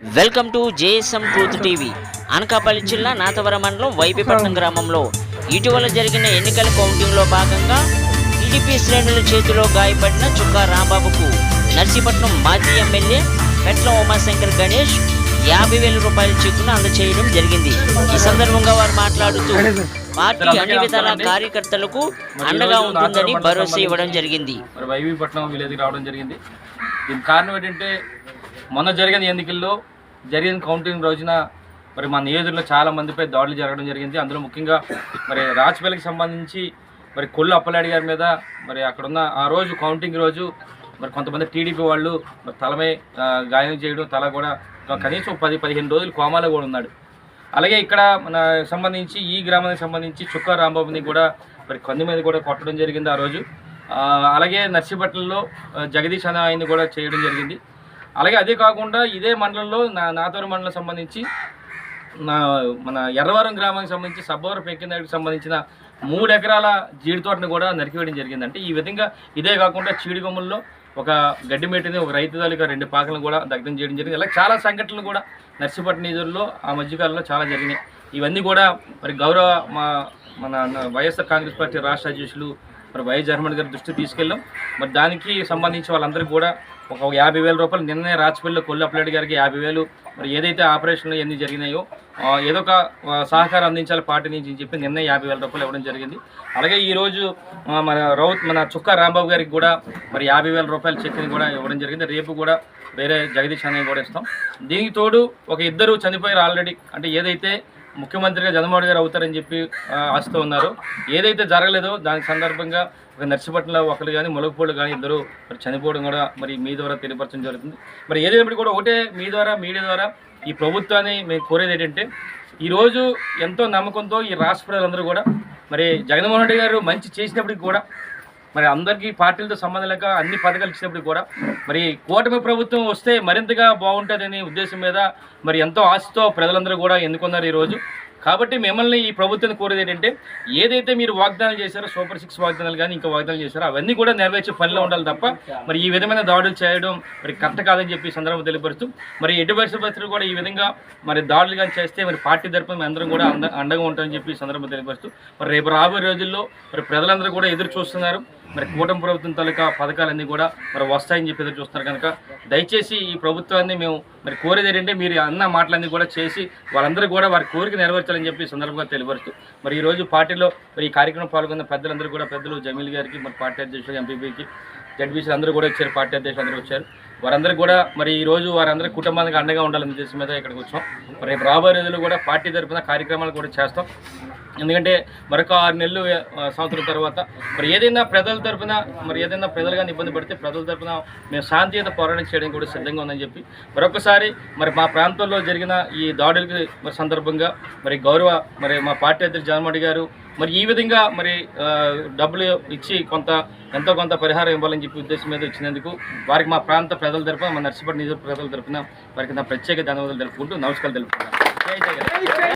Welcome to JSM truth TV. Anakapalli జిల్లా నాతవరం మండలం వైపీపట్నం గ్రామంలో ఇటీవల జరిగిన ఎన్నికల కౌంటింగ్లో భాగంగా టీడీపీ శ్రేణుల చేతిలో గాయపడిన చుక్కా రాంబాబుకు నర్సీపట్నం మాజీ ఎమ్మెల్యే పెట్ల ఉమాశంకర్ గణేష్ యాభై వేల రూపాయల చెక్కును అందచేయడం జరిగింది. ఈ సందర్భంగా వారు మాట్లాడుతూ పార్టీ అన్ని విధాల కార్యకర్తలకు అండగా ఉంటుందని భరోసా ఇవ్వడం జరిగింది. మరి వైవీపట్నం విలేజ్కి రావడం జరిగింది. దీనికి కారణం ఏంటంటే మొన్న జరిగిన ఎన్నికల్లో జరిగిన కౌంటింగ్ రోజున మరి మా నియోజకవర్గంలో చాలా మందిపై దాడులు జరగడం జరిగింది. అందులో ముఖ్యంగా మరి రాజపల్లికి సంబంధించి మరి కొల్లు అప్పలాడి గారి మీద మరి అక్కడున్న ఆ రోజు కౌంటింగ్ రోజు మరి కొంతమంది టీడీపీ వాళ్ళు మరి తలమై గాయం చేయడం తల కూడా కనీసం పది పదిహేను రోజులు కోమాలో కూడా ఉన్నాడు. అలాగే ఇక్కడ మన సంబంధించి ఈ గ్రామానికి సంబంధించి చుక్కా రాంబాబుని కూడా మరి కొన్ని మీద కూడా కొట్టడం జరిగింది ఆ రోజు. అలాగే నర్సిపట్నంలో జగదీష్ అనే ఆయన్ని కూడా చేయడం జరిగింది. అలాగే అదే కాకుండా ఇదే మండలంలో నా నాతోరు మండలం సంబంధించి నా మన ఎర్రవరం గ్రామానికి సంబంధించి సబ్బవరం పెక్కినాడికి సంబంధించిన మూడు ఎకరాల జీడి తోటను కూడా నరికివేయడం జరిగింది అంటే ఈ విధంగా ఇదే కాకుండా చీడిగొమ్మల్లో ఒక గడ్డి మెట్టిని ఒక రైతు తాలూకా రెండు పాకలను కూడా దగ్ధం చేయడం జరిగింది. ఇలా చాలా సంఘటనలు కూడా నర్సిపట్నం నిధుల్లో ఆ మధ్యకాలంలో చాలా జరిగినాయి. ఇవన్నీ కూడా మరి గౌరవ మా మన వైఎస్ఆర్ కాంగ్రెస్ పార్టీ రాష్ట్ర అధ్యక్షులు మరి వైఎస్ జగన్మోహన్ గారి దృష్టికి తీసుకెళ్ళాం. మరి దానికి సంబంధించి వాళ్ళందరికీ కూడా ఒక యాభై వేల రూపాయలు నిన్నే రాజపల్లిలో కొల్లు గారికి యాభై వేలు మరి ఏదైతే ఆపరేషన్లు ఎన్ని జరిగినాయో ఏదో ఒక సహకారం అందించాలి పార్టీ నుంచి అని చెప్పి నిన్నే యాభై వేల రూపాయలు ఇవ్వడం జరిగింది. అలాగే ఈరోజు మన రౌత్ మన చుక్క రాంబాబు గారికి కూడా మరి యాభై వేల రూపాయల చెక్ని కూడా ఇవ్వడం జరిగింది. రేపు కూడా వేరే జగదీష్ అనేవి కూడా ఇస్తాం. దీనికి తోడు ఒక ఇద్దరు చనిపోయారు ఆల్రెడీ. అంటే ఏదైతే ముఖ్యమంత్రిగా జగన్మోహన్ గారు అవుతారని చెప్పి ఆశతో ఉన్నారు. ఏదైతే జరగలేదో దాని సందర్భంగా ఒక నర్సిపట్నంలో ఒకరు కానీ ములగపూళ్ళు కానీ ఇద్దరు మరి చనిపోవడం కూడా మరి మీ ద్వారా తెలియపరచడం జరుగుతుంది. మరి ఏదైనప్పటికీ కూడా ఒకటే మీ ద్వారా మీడియా ద్వారా ఈ ప్రభుత్వాన్ని మేము కోరేది ఏంటంటే ఈరోజు ఎంతో నమ్మకంతో ఈ రాష్ట్ర ప్రజలందరూ కూడా మరి జగన్మోహన్ రెడ్డి గారు మంచి చేసినప్పటికి కూడా మరి అందరికీ పార్టీలతో సంబంధం లేక అన్ని పథకాలు ఇచ్చినప్పుడు కూడా మరి కూటమి ప్రభుత్వం వస్తే మరింతగా బాగుంటుందనే ఉద్దేశం మీద మరి ఎంతో ఆశతో ప్రజలందరూ కూడా ఎన్నుకున్నారు ఈరోజు కాబట్టి మిమ్మల్ని ఈ ప్రభుత్వాన్ని కోరేది ఏంటంటే ఏదైతే మీరు వాగ్దానాలు చేశారో సూపర్ సిక్స్ వాగ్దానాలు కానీ ఇంకా వాగ్దానాలు చేశారో అవన్నీ కూడా నెరవేర్చే పనిలో ఉండాలి తప్ప మరి ఈ విధమైన దాడులు చేయడం మరి కరెక్ట్ కాదని చెప్పి సందర్భం తెలియపరుస్తూ మరి ఎటు పరిస్థితులు కూడా ఈ విధంగా మరి దాడులు కానీ చేస్తే మరి పార్టీ తరపున అందరం కూడా అంద అండగా ఉంటామని చెప్పి సందర్భం తెలియపరుస్తూ మరి రేపు రాబోయే రోజుల్లో మరి ప్రజలందరూ కూడా ఎదురు చూస్తున్నారు. మరి కూటమి ప్రభుత్వం తాలూకా పథకాలన్నీ కూడా మరి వస్తాయని చెప్పి ఎదురు చూస్తున్నారు కనుక దయచేసి ఈ ప్రభుత్వాన్ని మేము మరి కోరేది ఏంటంటే మీరు అన్న మాటలన్నీ కూడా చేసి వాళ్ళందరూ కూడా వారి కోరిక నెరవేర్చాలని చెప్పి సందర్భంగా తెలియపరుస్తూ మరి ఈరోజు పార్టీలో మరి ఈ కార్యక్రమం పాల్గొన్న పెద్దలందరూ కూడా పెద్దలు జమీల్ గారికి మరి పార్టీ అధ్యక్షులు ఎంపీపీకి జడ్బీసీలు అందరూ కూడా వచ్చారు పార్టీ అధ్యక్షులు అందరూ వచ్చారు. వారందరూ కూడా మరి ఈ రోజు వారందరూ కుటుంబానికి అండగా ఉండాలని ఉద్దేశం మీద ఇక్కడికి వచ్చాం. మరి రేపు రాబోయే రోజులు కూడా పార్టీ తరపున కార్యక్రమాలు కూడా చేస్తాం. ఎందుకంటే మరొక ఆరు నెలలు సంవత్సరం తర్వాత మరి ఏదైనా ప్రజల తరపున మరి ఏదైనా ప్రజలు కానీ ఇబ్బంది పడితే ప్రజల తరపున మేము శాంతియుత పోరాటం చేయడానికి కూడా సిద్ధంగా ఉందని చెప్పి మరొకసారి మరి మా ప్రాంతంలో జరిగిన ఈ దాడులకి మరి సందర్భంగా మరి గౌరవ మరి మా పార్టీ అధ్యక్షులు జగన్మోహన్ గారు మరి ఈ విధంగా మరి డబ్బులు ఇచ్చి కొంత ఎంతో కొంత పరిహారం ఇవ్వాలని చెప్పి ఉద్దేశం మీద ఇచ్చినందుకు వారికి మా ప్రాంత ప్రజల తరపున మా నర్సిపట్నం నిజ ప్రజల తరపున వారికి నా ప్రత్యేక ధన్యవాదాలు తెలుపుకుంటూ నమస్కారం తెలుపుకుంటాను